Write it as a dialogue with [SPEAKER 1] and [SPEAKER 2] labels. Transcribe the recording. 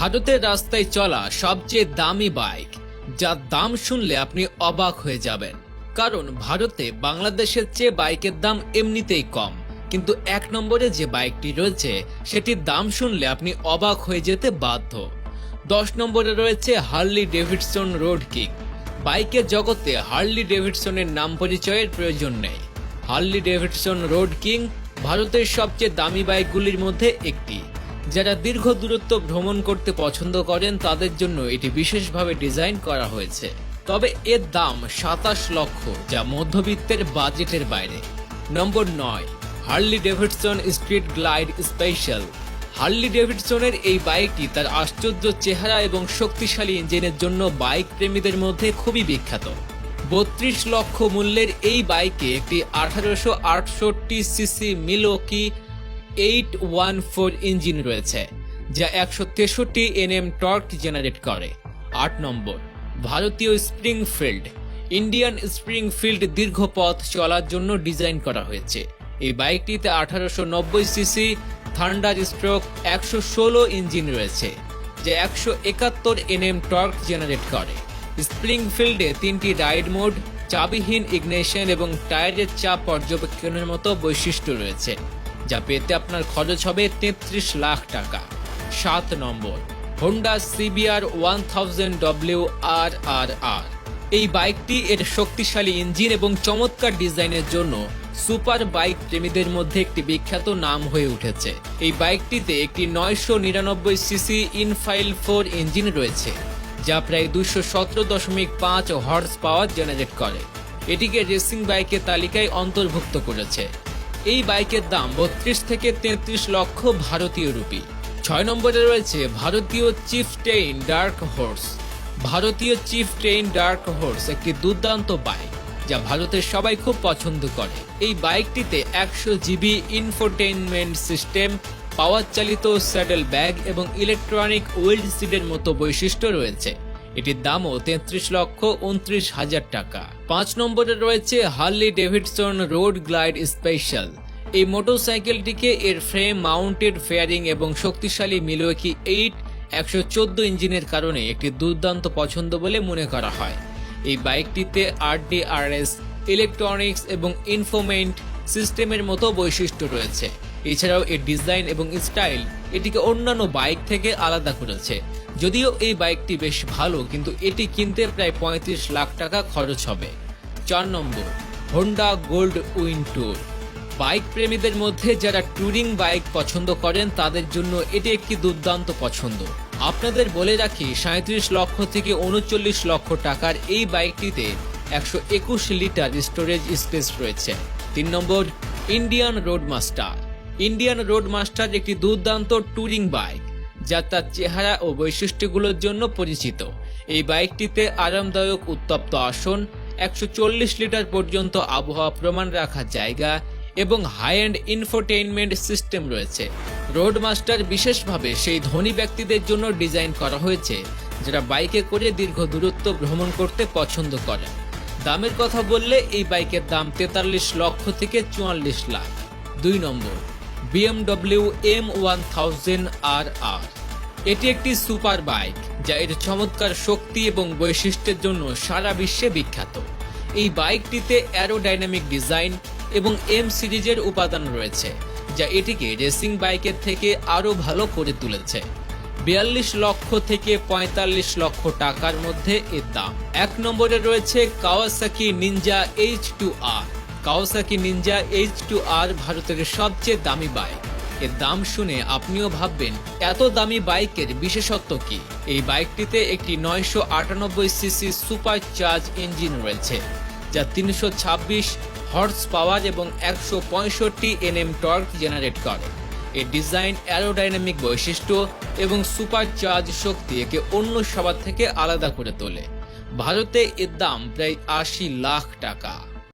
[SPEAKER 1] ভারতের রাস্তায় চলা সবচেয়ে দামি বাইক, যার দাম শুনলে আপনি অবাক হয়ে যাবেন। কারণ ভারতে বাংলাদেশের চেয়ে বাইকের দাম এমনিতেই কম। কিন্তু এক নম্বরে যে বাইকটি রয়েছে, সেটির দাম শুনলে আপনি অবাক হয়ে যেতে বাধ্য। দশ নম্বরে রয়েছে হার্লি ডেভিডসন রোড কিং বাইকের জগতে হার্লি ডেভিডসনের নাম পরিচয়ের প্রয়োজন নেই। হার্লি ডেভিডসন রোড কিং ভারতের সবচেয়ে দামি বাইকগুলির মধ্যে একটি। যারা দীর্ঘ দূরত্ব ভ্রমণ করতে পছন্দ করেন, তাদের জন্য এটি বিশেষভাবে ডিজাইন করা হয়েছে। তবে এর দাম সাতাশ লক্ষ, যা মধ্যবিত্তের বাজেটের বাইরে। নম্বর নয় Harley Davidson Street Glide Special. Harley ডেভিডসনের এই বাইকটি তার আশ্চর্য চেহারা এবং শক্তিশালী ইঞ্জিনের জন্য বাইক প্রেমীদের মধ্যে খুবই বিখ্যাত। বত্রিশ লক্ষ মূল্যের এই বাইকে একটি আঠারোশো আটষট্টি cc Milwaukee eight one four engine রয়েছে যা একশো তেষট্টি এনএম টর্ক জেনারেট করে আট নম্বর ভারতীয় স্প্রিংফিল্ড ইন্ডিয়ান স্প্রিংফিল্ড দীর্ঘ পথ চলার জন্য ডিজাইন করা হয়েছে এই বাইকটিতে আঠারোশো নব্বই সিসি থান্ডার স্ট্রোক একশো ষোলো ইঞ্জিন রয়েছে যা একশো একাত্তর এনএম টর্ক জেনারেট করে স্প্রিংফিল্ডে তিনটি রাইড মোড চাবিহীন ইগনেশন এবং টায়ারের চাপ পর্যবেক্ষণের মতো বৈশিষ্ট্য রয়েছে যা পেতে আপনার খরচ হবে তেত্রিশ লাখ টাকা। সাত নম্বর Honda CBR one thousand W R R R এই বাইকটি এর শক্তিশালী ইঞ্জিন এবং চমৎকার ডিজাইনের জন্য সুপার বাইক প্রেমীদের মধ্যে একটি বিখ্যাত নাম হয়ে উঠেছে। এই বাইকটিতে একটি নয়শো নিরানব্বই সিসি ইনফাইল ফোর ইঞ্জিন রয়েছে, যা প্রায় দুশো সতেরো দশমিক পাঁচ হর্স পাওয়ার জেনারেট করে। এটিকে রেসিং বাইকের তালিকায় অন্তর্ভুক্ত করেছে। এই বাইকের দাম বত্রিশ থেকে তেত্রিশ লক্ষ ভারতীয় রুপি। ছয় নম্বরে রয়েছে ভারতীয় চিফ টেইন ডার্ক হোর্স। ভারতীয় চিফ টেইন ডার্ক হোর্স একটি দুর্দান্ত বাইক, যা ভারতের সবাই খুব পছন্দ করে। এই বাইকটিতে একশো জিবি ইনফোটেইনমেন্ট সিস্টেম পাওয়ার চালিত স্যাডেল ব্যাগ এবং ইলেকট্রনিক ওয়েল্ড সিডের মতো বৈশিষ্ট্য রয়েছে। এটির দামও তেত্রিশ লক্ষ উনত্রিশ হাজার টাকা। পাঁচ নম্বরে রয়েছে Harley Davidson Road Glide Special. এই মোটরসাইকেলটিকে এর ফ্রেম, মাউন্টেড ফেয়ারিং এবং শক্তিশালী মিলোকি এইট একশো চোদ্দ ইঞ্জিনের কারণে একটি দুর্দান্ত পছন্দ বলে মনে করা হয়। এই বাইকটিতে আরডিআরএস, ইলেকট্রনিক্স এবং ইনফোমেন্ট সিস্টেমের মতো বৈশিষ্ট্য রয়েছে। এছাড়াও এর ডিজাইন এবং স্টাইল এটিকে অন্যান্য বাইক থেকে আলাদা করেছে। যদিও এই বাইকটি বেশ ভালো, কিন্তু এটি কিনতে প্রায় পঁয়ত্রিশ লাখ টাকা খরচ হবে। চার নম্বর Honda Gold Wing Tour bike প্রেমীদের মধ্যে যারা ট্যুরিং বাইক পছন্দ করেন, তাদের জন্য এটি একটি দুর্দান্ত পছন্দ। আপনাদের বলে রাখি সাঁত্রিশ লক্ষ থেকে উনচল্লিশ লক্ষ টাকার এই বাইকটিতে একশো একুশ লিটার স্টোরেজ স্পেস রয়েছে। তিন নম্বর Indian Roadmaster Indian Roadmaster একটি দুর্দান্ত ট্যুরিং বাইক যা তার চেহারা ও বৈশিষ্ট্যগুলোর জন্য পরিচিত। এই বাইকটিতে আরামদায়ক উত্তপ্ত আসন, একশো চল্লিশ লিটার পর্যন্ত আবহাওয়া প্রমাণ রাখার জায়গা এবং হাই এন্ড ইনফোটেইনমেন্ট সিস্টেম রয়েছে। রোড মাস্টার বিশেষভাবে সেই ধনী ব্যক্তিদের জন্য ডিজাইন করা হয়েছে, যারা বাইকে করে দীর্ঘ দূরত্ব ভ্রমণ করতে পছন্দ করেন। দামের কথা বললে এই বাইকের দাম তেতাল্লিশ লক্ষ থেকে চুয়াল্লিশ লাখ। দুই নম্বর BMW M one thousand R R এটি একটি সুপার বাইক, যা এর চমৎকার শক্তি এবং বৈশিষ্ট্যের জন্য সারা বিশ্বে বিখ্যাত। এই বাইকটিতে অ্যারোডাইনামিক ডিজাইন এবং এম সিরিজের উপাদান রয়েছে, যা এটিকে রেসিং বাইকের থেকে আরও ভালো করে তুলেছে। বিয়াল্লিশ লক্ষ থেকে পঁয়তাল্লিশ লক্ষ টাকার মধ্যে এর দাম। এক নম্বরে রয়েছে Kawasaki Ninja H two R Kawasaki Ninja H two R ভারতের সবচেয়ে দামি বাইক এর দাম শুনে আপনিও ভাববেন, এত দামি বাইকের বিশেষত্ব কি? এই বাইকটিতে একটি নয়শো আটানব্বই সিসি সুপার চার্জ ইঞ্জিন রয়েছে, যা তিনশো ছাব্বিশ হর্স পাওয়ার এবং একশো পঁয়ষট্টি এনএম টর্ক জেনারেট করে। এর ডিজাইন অ্যারোডাইনামিক বৈশিষ্ট্য এবং সুপার চার্জ শক্তি একে অন্য সবার থেকে আলাদা করে তোলে। ভারতে এর দাম প্রায় আশি লাখ টাকা।